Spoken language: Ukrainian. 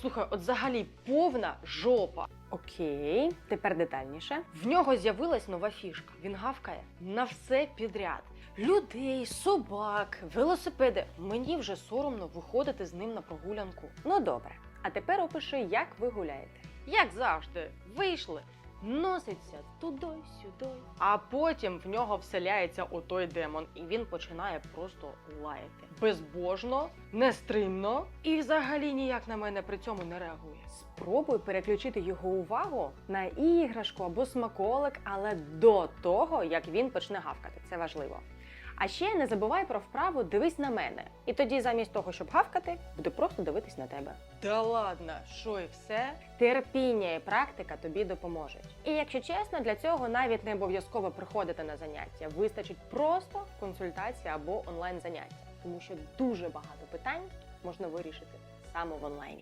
Слухай, от взагалі повна жопа. Окей, тепер детальніше. В нього з'явилась нова фішка. Він гавкає на все підряд. Людей, собак, велосипеди. Мені вже соромно виходити з ним на прогулянку. Ну добре. А тепер опиши, як ви гуляєте. Як завжди, вийшли, носиться туди-сюди. А потім в нього вселяється отой демон, і він починає просто лаяти. Безбожно, нестримно і взагалі ніяк на мене при цьому не реагує. Спробуй переключити його увагу на іграшку або смаколик, але до того, як він почне гавкати. Це важливо. А ще не забувай про вправу дивись на мене. І тоді, замість того, щоб гавкати, буде просто дивитись на тебе. Та ладно, що і все? Терпіння і практика тобі допоможуть. І якщо чесно, для цього навіть не обов'язково приходити на заняття. Вистачить просто консультація або онлайн заняття, тому що дуже багато питань можна вирішити саме в онлайні.